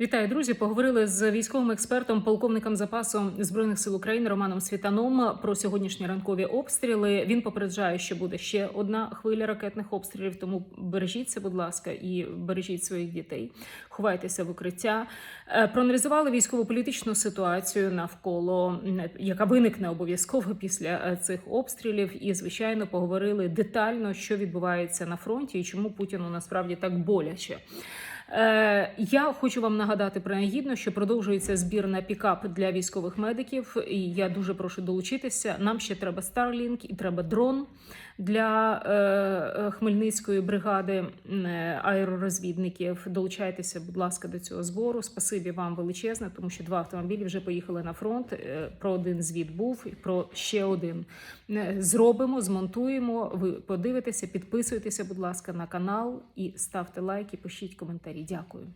Вітаю, друзі. Поговорили з військовим експертом, полковником запасу збройних сил України Романом Світаном про сьогоднішні ранкові обстріли. Він попереджає, що буде ще одна хвиля ракетних обстрілів. Тому бережіться, будь ласка, і бережіть своїх дітей. Ховайтеся в укриття. Е, Проаналізували військово-політичну ситуацію навколо, яка виникне обов'язково після е, цих обстрілів. І звичайно поговорили детально, що відбувається на фронті і чому Путіну насправді так боляче. Е, Я хочу вам нагадати принагідно, що продовжується збір на пікап для військових медиків. І я дуже прошу долучитися. Нам ще треба Starlink і треба дрон для е, е, Хмельницької бригади е, аеророзвідників. Долучайтеся, будь ласка, до цього збору. Спасибі вам величезне, тому що два автомобілі вже поїхали на фронт. Про один звіт був, і про ще один зробимо, змонтуємо. Ви подивитеся, підписуйтеся, будь ласка, на канал і ставте лайки, пишіть коментарі. Дякую.